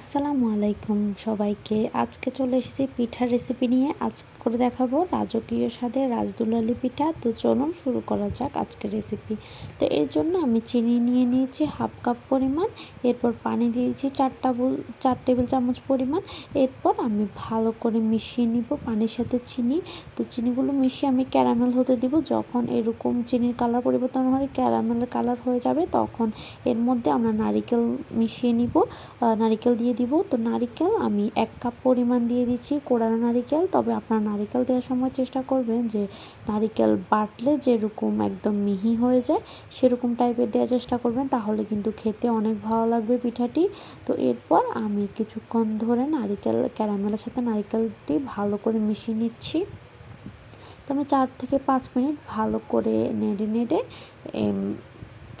আসসালামু আলাইকুম সবাইকে। আজকে চলে এসেছি পিঠার রেসিপি নিয়ে। আজ করে দেখাবো। রাজকীয় স্বাদের রাজদুলালি পিঠা তো চলুন শুরু করা যাক আজকের রেসিপি তো এর জন্য আমি চিনি নিয়ে নিয়েছি হাফ কাপ পরিমাণ, এরপর পানি দিয়েছি চার টেবিল চার টেবিল চামচ পরিমাণ। এরপর আমি ভালো করে মিশিয়ে নিব পানির সাথে চিনি। তো চিনিগুলো মিশিয়ে আমি ক্যারামেল হতে দিব। যখন এরকম চিনির কালার পরিবর্তন হয় ক্যারামেলের কালার হয়ে যাবে, তখন এর মধ্যে আমরা নারিকেল মিশিয়ে নিব। নারিকেল দিয়ে দিব। তো নারিকেল আমি এক কাপ পরিমাণ দিয়ে দিচ্ছি। কোড়ানো নারিকেল, তবে আপনারা নারিকেল দেওয়ার সময় চেষ্টা করবেন যে নারিকেল বাটলে যেরকম একদম মিহি হয়ে যায়, সেরকম টাইপের দেওয়ার চেষ্টা করবেন। তাহলে কিন্তু খেতে অনেক ভালো লাগবে পিঠাটি। তো এরপর আমি কিছুক্ষণ ধরে নারিকেল, ক্যারামেলের সাথে নারিকেলটি ভালো করে মিশিয়ে নিচ্ছি। তো আমি চার থেকে পাঁচ মিনিট ভালো করে নেড়ে নেড়ে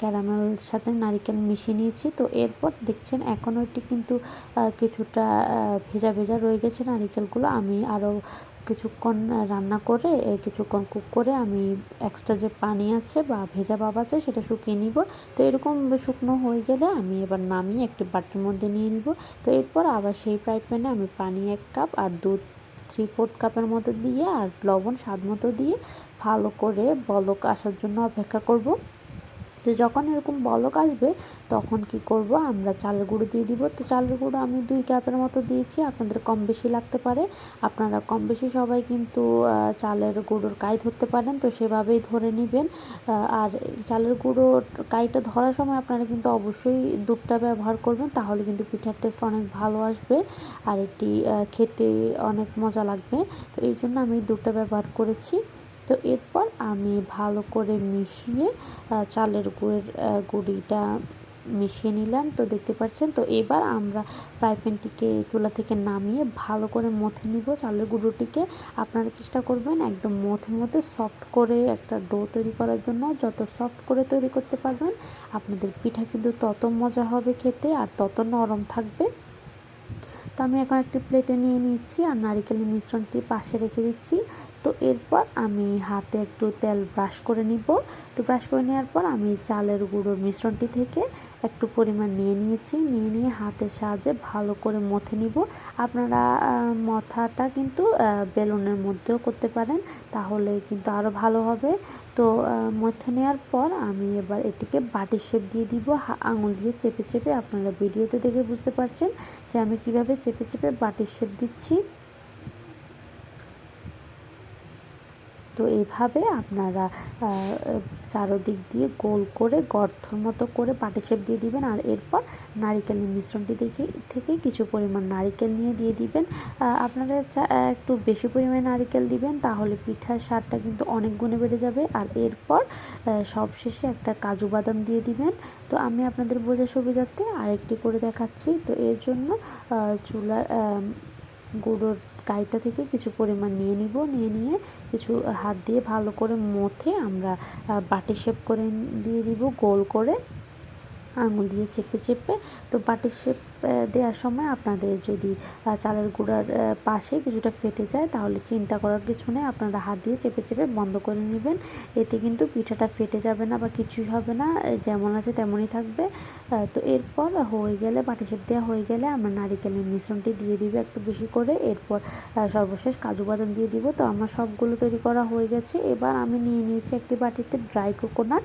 ক্যারামেল সাথে নারিকেল মিশিয়ে নিয়েছি। তো এরপর দেখছেন এখনও এটি কিন্তু কিছুটা ভেজা ভেজা রয়ে গেছে নারিকেলগুলো। আমি আরও কিছুক্ষণ রান্না করে কিছুক্ষণ কুক করে আমি এক্সট্রা যে পানি আছে বা ভেজা ভাব আছে সেটা শুকিয়ে নিব। তো এরকম শুকনো হয়ে গেলে আমি এবার নামিয়ে একটি বাটির মধ্যে নিয়ে নিব। তো এরপর আবার সেই ফ্রাই প্যানে আমি পানি এক কাপ আর দুধ থ্রি ফোর্থ কাপের মতো দিয়ে আর লবণ স্বাদ মতো দিয়ে ভালো করে বলক আসার জন্য অপেক্ষা করব। তো যখন এরকম বলক আসবে, তখন কি করব? আমরা চালের গুঁড়ো দিয়ে দিব। তো চালের গুঁড়ো আমি দুই কাপের মতো দিয়েছি। আপনাদের কম বেশি লাগতে পারে। আপনারা কম বেশি সবাই কিন্তু চালের গুঁড়োর কাই ধরতে পারেন। তো সেভাবেই ধরে নেবেন। আর চালের গুঁড়োর কাইটা ধরার সময় আপনারা কিন্তু অবশ্যই দুধটা ব্যবহার করবেন। তাহলে কিন্তু পিঠার টেস্ট অনেক ভালো আসবে। আর এটি খেতে অনেক মজা লাগবে। তো এই জন্য আমি দুধটা ব্যবহার করেছি। তো এরপর আমি ভালো করে মিশিয়ে চালের গুঁড়ের গুঁড়িটা মিশিয়ে নিলাম। তো দেখতে পাচ্ছেন, তো এবার আমরা ফ্রাই প্যানটিকে চুলা থেকে নামিয়ে ভালো করে মথে নিব চালের গুঁড়োটিকে। আপনারা চেষ্টা করবেন একদম মথে মধ্যে সফট করে একটা ডো তৈরি করার জন্য। যত সফট করে তৈরি করতে পারবেন, আপনাদের পিঠা কিন্তু তত মজা হবে খেতে আর তত নরম থাকবে। তো আমি এখন একটি প্লেটে নিয়ে নিচ্ছি আর নারিকেলের মিশ্রণটি পাশে রেখে দিচ্ছি। তো এরপর আমি হাতে একটু তেল ব্রাশ করে নিব। তো ব্রাশ করে নেওয়ার পর আমি চালের গুঁড়োর মিশ্রণটি থেকে একটু পরিমাণ নিয়ে নিয়েছি। নিয়ে নিয়ে হাতের সাহায্যে ভালো করে মথে নিব। আপনারা মথাটা কিন্তু বেলুনের মধ্যেও করতে পারেন। তাহলে কিন্তু আরও ভালো হবে। তো মথে নেওয়ার পর আমি এবার এটিকে বাটির শেপ দিয়ে দিব। আঙুল দিয়ে চেপে চেপে আপনারা ভিডিওতে দেখে বুঝতে পারছেন যে আমি কীভাবে চেপে চেপে বাটির শেপ দিচ্ছি। তো এইভাবে আপনারা চারোদিক দিয়ে গোল করে গর্থর মতো করে শেপ দিয়ে দিবেন আর এরপর নারিকেলের মিশ্রণটি দেখে, থেকে কিছু পরিমাণ নারিকেল নিয়ে দিয়ে দিবেন। আপনারা একটু বেশি পরিমাণে নারিকেল দিবেন তাহলে পিঠার স্বাদটা কিন্তু অনেক গুণে বেড়ে যাবে। আর এরপর সবশেষে একটা কাজু বাদাম দিয়ে দিবেন। তো আমি আপনাদের বোঝার সুবিধার্থে আরেকটি করে দেখাচ্ছি। তো এর জন্য চুলার গুঁড়োর গাইটা থেকে কিছু পরিমাণ নিয়ে নিব, নিয়ে নিয়ে কিছু হাত দিয়ে ভালো করে মথে আমরা বাটি শেপ করে দিয়ে দিব, গোল করে। আঙুল দিয়ে চেপে চেপে। তো বাটির শেপ দেওয়ার সময় আপনাদের যদি চালের গুঁড়ার পাশে কিছুটা ফেটে যায়, তাহলে চিন্তা করার কিছু নেই। আপনারা হাত দিয়ে চেপে চেপে বন্ধ করে নেবেন। এতে কিন্তু পিঠাটা ফেটে যাবে না বা কিছুই হবে না যেমন আছে তেমনই থাকবে। তো এরপর হয়ে গেলে, বাটি শেপ দেওয়া হয়ে গেলে আমরা নারিকেলের মিশ্রণটি দিয়ে দিব একটু বেশি করে। এরপর সর্বশেষ কাজু বাদাম দিয়ে দিব। তো আমার সবগুলো তৈরি করা হয়ে গেছে। এবার আমি নিয়ে নিয়েছি একটি বাটিতে ড্রাই কোকোনাট।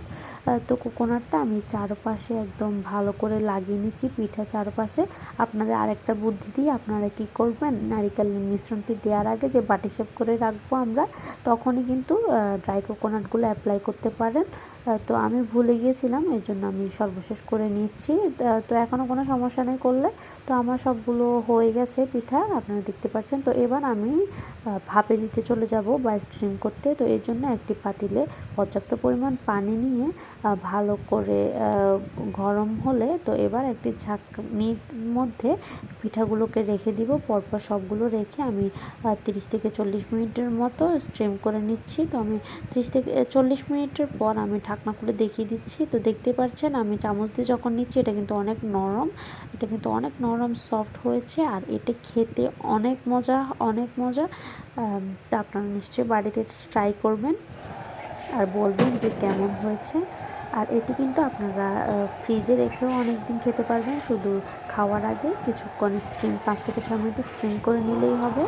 তো কোকোনাটটা আমি চারপাশে একদম ভালো করে লাগিয়ে নিচ্ছি পিঠা চারপাশে। আপনাদের আরেকটা বুদ্ধি দিয়ে আপনারা কি করবেন? নারিকেলের মিশ্রণটি দেওয়ার আগে যে বাটি শেপ করে রাখব আমরা, তখনই কিন্তু ড্রাই কোকোনাটগুলো অ্যাপ্লাই করতে পারেন। তো আমি ভুলে গিয়েছিলাম, এই জন্য আমি সর্বশেষ করে নিচ্ছি। তো এখনও কোনো সমস্যা নেই করলে। তো আমার সবগুলো হয়ে গেছে পিঠা, আপনারা দেখতে পাচ্ছেন। তো এবার আমি ভাপে দিতে চলে যাব বা স্ট্রিম করতে। তো এর জন্য একটি পাতিলে পর্যাপ্ত পরিমাণ পানি নিয়ে ভালো করে গরম হলে তো এবার একটি ঝাঁকনির মধ্যে পিঠাগুলোকে রেখে দিব। পরপর সবগুলো রেখে আমি তিরিশ থেকে চল্লিশ মিনিটের মতো স্ট্রিম করে নিচ্ছি। তো আমি তিরিশ থেকে চল্লিশ মিনিটের পর আমি ঢাকনা খুলে দেখিয়ে দিচ্ছি। তো দেখতে পাচ্ছেন আমি চামচ দিয়ে যখন নিচ্ছি এটা কিন্তু অনেক নরম, এটা কিন্তু অনেক নরম, সফট হয়েছে আর এটা খেতে অনেক মজা অনেক মজা। তা আপনারা নিশ্চয়ই বাড়িতে ট্রাই করবেন। আর বলবেন যে কেমন হয়েছে। আর এটি কিন্তু আপনারা ফ্রিজে রেখেও অনেক দিন খেতে পারবেন। শুধু খাওয়ার আগে কিছুক্ষণ স্টিম পাঁচ থেকে ছয় মিনিট স্টিম করে নিলেই হবে।